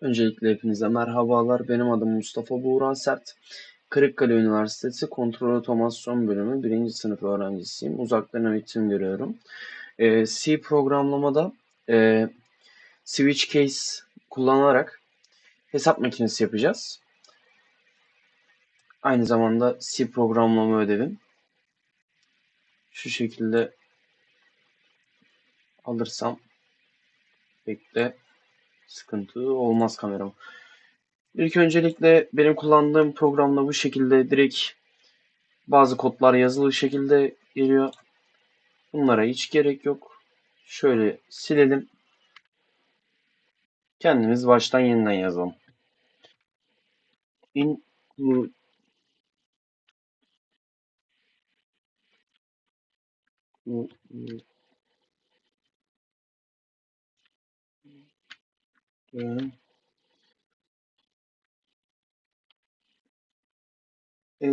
Öncelikle hepinize merhabalar. Benim adım Mustafa Buğra Sert. Kırıkkale Üniversitesi Kontrol Otomasyon Bölümü 1. sınıf öğrencisiyim. Uzaktan eğitim görüyorum. Ee, C programlamada e, switch case kullanarak hesap makinesi yapacağız. Aynı zamanda C programlama ödevim. Şu şekilde alırsam bekle sıkıntı olmaz kameram. İlk öncelikle benim kullandığım programla bu şekilde direkt bazı kodlar yazılı şekilde geliyor. Bunlara hiç gerek yok. Şöyle silelim. Kendimiz baştan yeniden yazalım. Include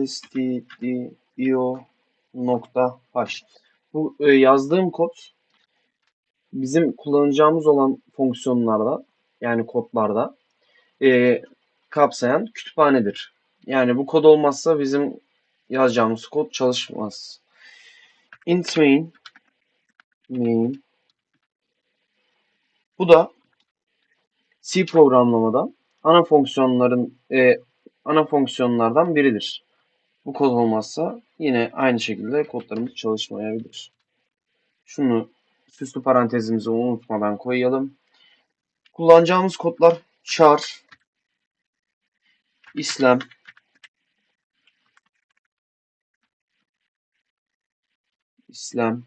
stdio.h Bu e, yazdığım kod bizim kullanacağımız olan fonksiyonlarda yani kodlarda e, kapsayan kütüphanedir. Yani bu kod olmazsa bizim yazacağımız kod çalışmaz. int main main bu da C programlamadan ana fonksiyonların e, ana fonksiyonlardan biridir. Bu kod olmazsa yine aynı şekilde kodlarımız çalışmayabilir. Şunu süslü parantezimizi unutmadan koyalım. Kullanacağımız kodlar char, islam, islam,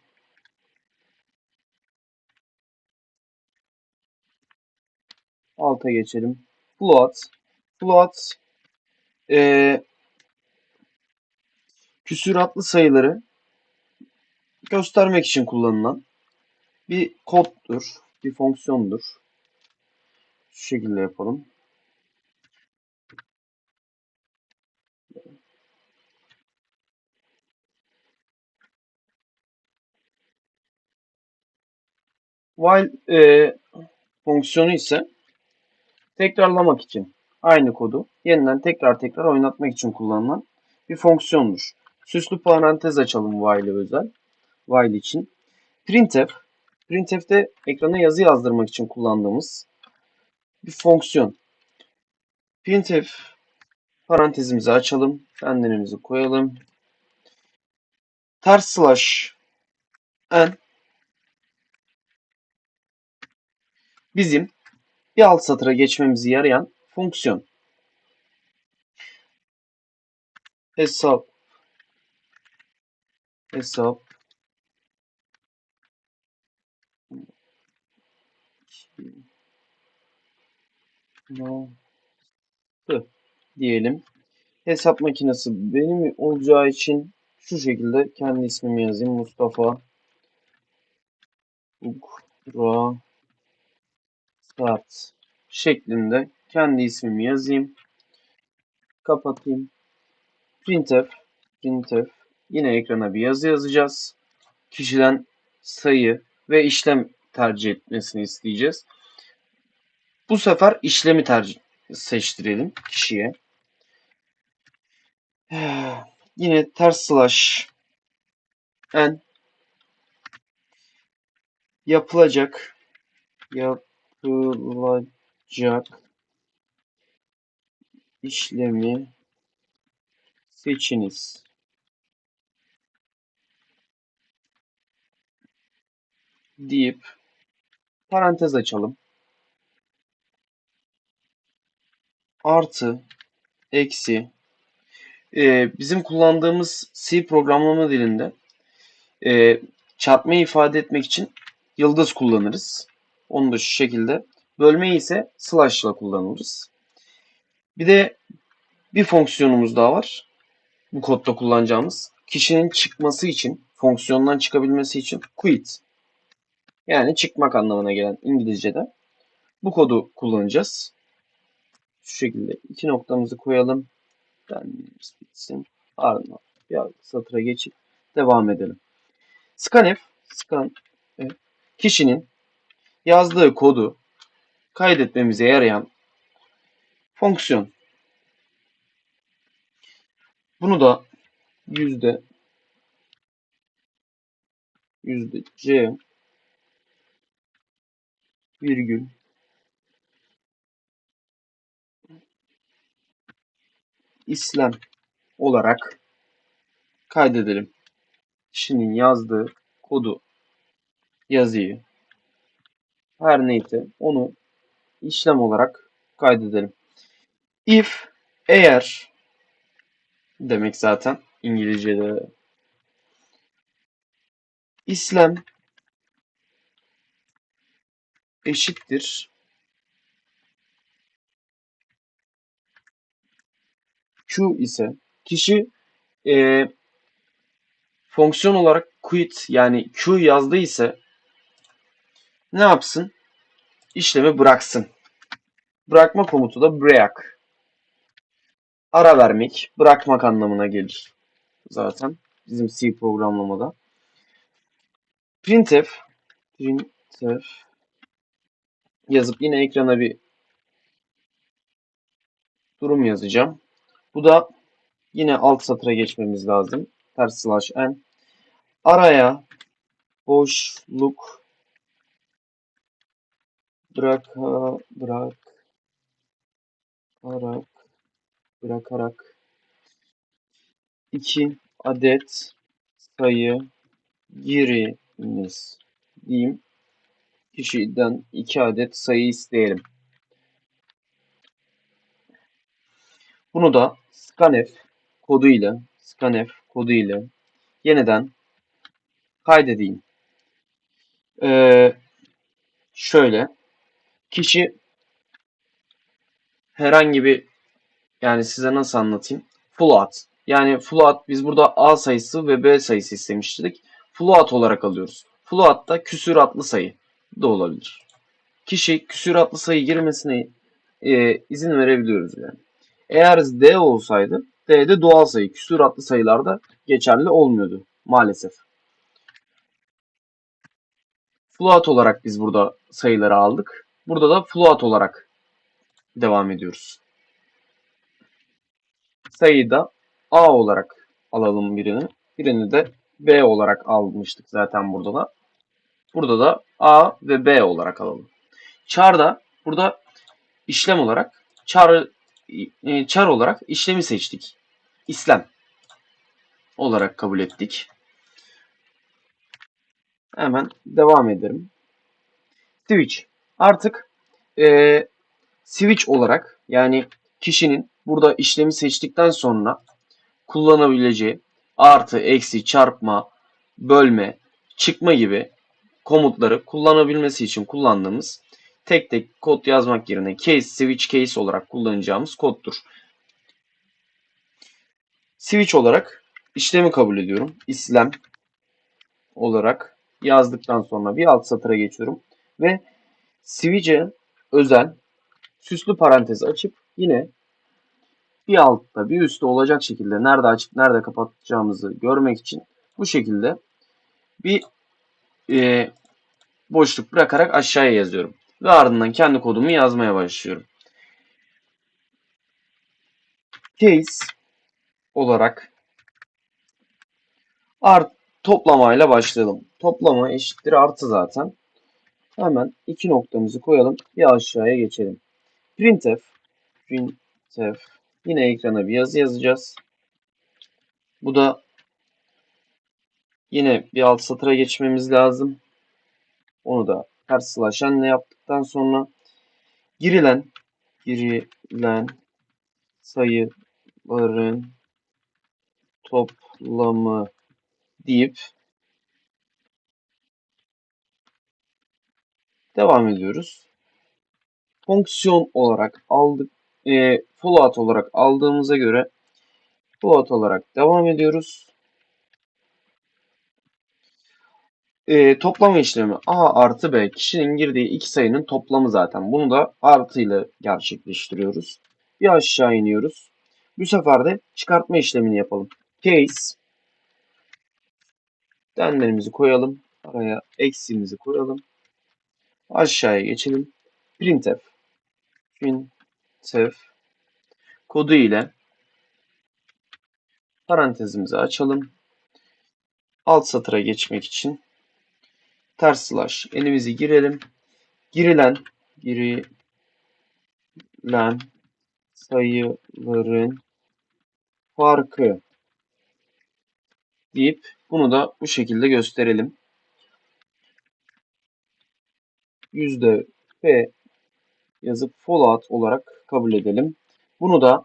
alta geçelim. Float, float e, küsuratlı sayıları göstermek için kullanılan bir koddur, bir fonksiyondur. Şu şekilde yapalım. While e, fonksiyonu ise tekrarlamak için aynı kodu yeniden tekrar tekrar oynatmak için kullanılan bir fonksiyondur. Süslü parantez açalım while özel. While için. Printf. Printf'te ekrana yazı yazdırmak için kullandığımız bir fonksiyon. Printf parantezimizi açalım. Kendilerimizi koyalım. Ters slash n bizim bir alt satıra geçmemizi yarayan fonksiyon. Hesap hesap diyelim. Hesap makinesi benim olacağı için şu şekilde kendi ismimi yazayım. Mustafa Ukra Saat şeklinde kendi ismimi yazayım. Kapatayım. Printf printf yine ekrana bir yazı yazacağız. Kişiden sayı ve işlem tercih etmesini isteyeceğiz. Bu sefer işlemi tercih seçtirelim kişiye. Yine ters slash n yapılacak yapılacak işlemi seçiniz. deyip parantez açalım. Artı eksi e, bizim kullandığımız C programlama dilinde e, çarpmayı ifade etmek için yıldız kullanırız. Onu da şu şekilde. Bölmeyi ise slash ile kullanırız. Bir de bir fonksiyonumuz daha var. Bu kodda kullanacağımız. Kişinin çıkması için, fonksiyondan çıkabilmesi için quit. Yani çıkmak anlamına gelen İngilizce'de. Bu kodu kullanacağız. Şu şekilde iki noktamızı koyalım. Denmemiz bitsin. Ardından bir satıra geçip devam edelim. Scanf, scan kişinin yazdığı kodu kaydetmemize yarayan Fonksiyon. Bunu da yüzde yüzde c virgül İslam olarak kaydedelim. Kişinin yazdığı kodu, yazıyı, her neyse onu işlem olarak kaydedelim. If eğer demek zaten İngilizce'de İslam eşittir Q ise kişi e, fonksiyon olarak quit yani Q yazdı ise ne yapsın? İşlemi bıraksın. Bırakma komutu da break. Ara vermek, bırakmak anlamına gelir. Zaten bizim C programlamada. Printf printf yazıp yine ekrana bir durum yazacağım. Bu da yine alt satıra geçmemiz lazım. Ters slash n. Araya boşluk bırak bırak bırak bırakarak 2 adet sayı giriniz diyeyim. Kişiden 2 adet sayı isteyelim. Bunu da scanf kodu ile scanf kodu ile yeniden kaydedeyim. Ee, şöyle kişi herhangi bir yani size nasıl anlatayım? Float. Yani float biz burada A sayısı ve B sayısı istemiştik. Float olarak alıyoruz. Float da küsuratlı sayı da olabilir. Kişi küsuratlı sayı girmesine e, izin verebiliyoruz yani. Eğer D olsaydı D'de doğal sayı küsuratlı sayılarda geçerli olmuyordu maalesef. Float olarak biz burada sayıları aldık. Burada da float olarak devam ediyoruz. Sayıyı da A olarak alalım birini. Birini de B olarak almıştık zaten burada da. Burada da A ve B olarak alalım. Char da burada işlem olarak char, e, char olarak işlemi seçtik. İslam olarak kabul ettik. Hemen devam edelim. Switch. Artık e, switch olarak yani kişinin burada işlemi seçtikten sonra kullanabileceği artı, eksi, çarpma, bölme, çıkma gibi komutları kullanabilmesi için kullandığımız tek tek kod yazmak yerine case, switch case olarak kullanacağımız koddur. Switch olarak işlemi kabul ediyorum. İslam olarak yazdıktan sonra bir alt satıra geçiyorum. Ve switch'e özel süslü parantez açıp yine bir altta bir üstte olacak şekilde nerede açıp nerede kapatacağımızı görmek için bu şekilde bir e, boşluk bırakarak aşağıya yazıyorum. Ve ardından kendi kodumu yazmaya başlıyorum. Case olarak art toplamayla başlayalım. Toplama eşittir artı zaten. Hemen iki noktamızı koyalım. Bir aşağıya geçelim. Printf printf yine ekrana bir yazı yazacağız. Bu da yine bir alt satıra geçmemiz lazım. Onu da ters slash n yaptıktan sonra girilen girilen sayıların toplamı deyip devam ediyoruz. Fonksiyon olarak aldık. E, float olarak aldığımıza göre float olarak devam ediyoruz. E, toplama işlemi A artı B kişinin girdiği iki sayının toplamı zaten. Bunu da artı ile gerçekleştiriyoruz. Bir aşağı iniyoruz. Bu sefer de çıkartma işlemini yapalım. Case denlerimizi koyalım. Araya eksimizi koyalım. Aşağıya geçelim. Printf. Printf kodu ile parantezimizi açalım. Alt satıra geçmek için ters slash elimizi girelim. Girilen girilen sayıların farkı deyip bunu da bu şekilde gösterelim. Yüzde P yazıp fallout olarak kabul edelim. Bunu da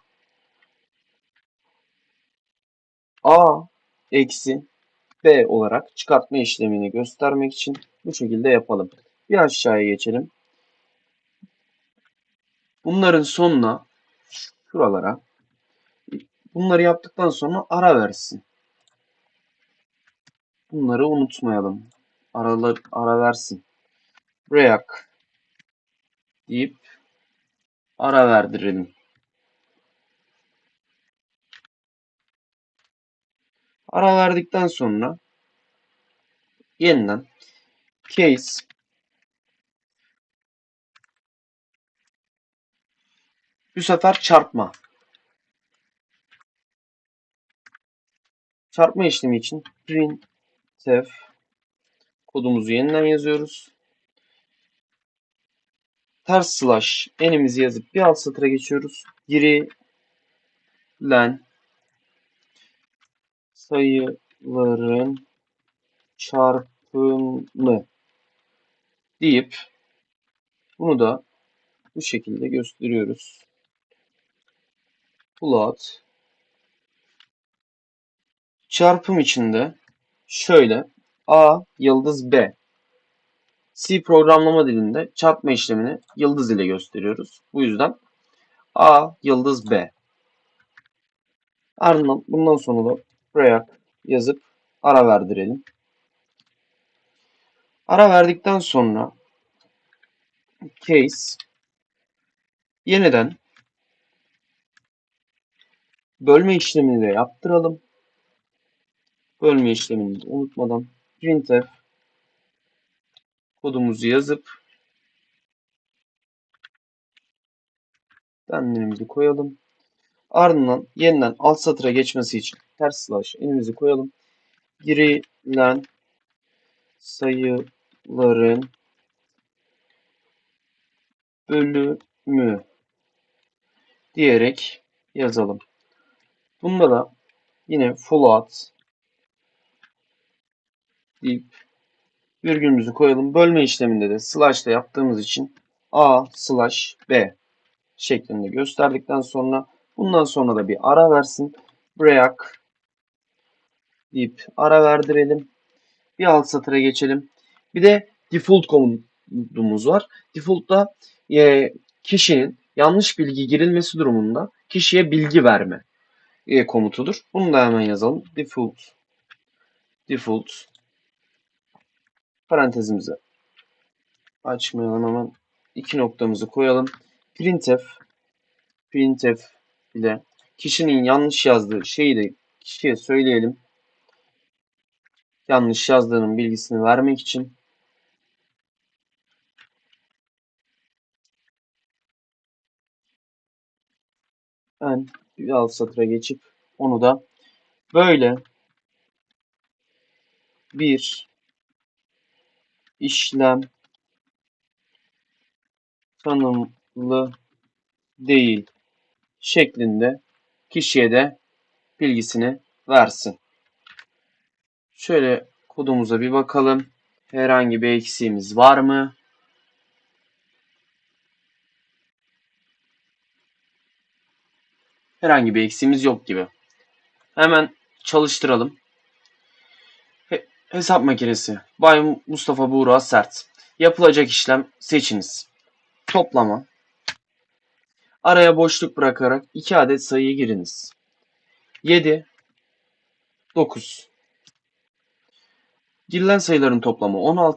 A eksi B olarak çıkartma işlemini göstermek için bu şekilde yapalım. Bir aşağıya geçelim. Bunların sonuna şuralara bunları yaptıktan sonra ara versin. Bunları unutmayalım. Aralar, ara versin. React deyip ara verdirelim. Ara verdikten sonra yeniden case bu sefer çarpma. Çarpma işlemi için printf kodumuzu yeniden yazıyoruz. Ters slash n'imizi yazıp bir alt satıra geçiyoruz. Girilen sayıların çarpımı deyip bunu da bu şekilde gösteriyoruz. Plot çarpım içinde şöyle A yıldız B C programlama dilinde çarpma işlemini yıldız ile gösteriyoruz. Bu yüzden A yıldız B. Ardından bundan sonra da React yazıp ara verdirelim. Ara verdikten sonra case yeniden bölme işlemini de yaptıralım. Bölme işlemini de unutmadan printf kodumuzu yazıp denlerimizi koyalım. Ardından yeniden alt satıra geçmesi için ters slash elimizi koyalım. Girilen sayıların bölümü diyerek yazalım. Bunda da yine float deyip virgülümüzü koyalım. Bölme işleminde de slash ile yaptığımız için a slash b şeklinde gösterdikten sonra bundan sonra da bir ara versin. Break deyip ara verdirelim. Bir alt satıra geçelim. Bir de default komutumuz var. Default'ta e, kişinin yanlış bilgi girilmesi durumunda kişiye bilgi verme e, komutudur. Bunu da hemen yazalım. Default default parantezimize açmayalım hemen iki noktamızı koyalım. Printf printf ile kişinin yanlış yazdığı şeyi de kişiye söyleyelim. Yanlış yazdığının bilgisini vermek için ben bir alt satıra geçip onu da böyle bir işlem tanımlı değil şeklinde kişiye de bilgisini versin. Şöyle kodumuza bir bakalım. Herhangi bir eksiğimiz var mı? Herhangi bir eksiğimiz yok gibi. Hemen çalıştıralım. He hesap makinesi. Bay Mustafa Buğra Sert. Yapılacak işlem seçiniz. Toplama. Araya boşluk bırakarak 2 adet sayıyı giriniz. 7 9 Girilen sayıların toplamı 16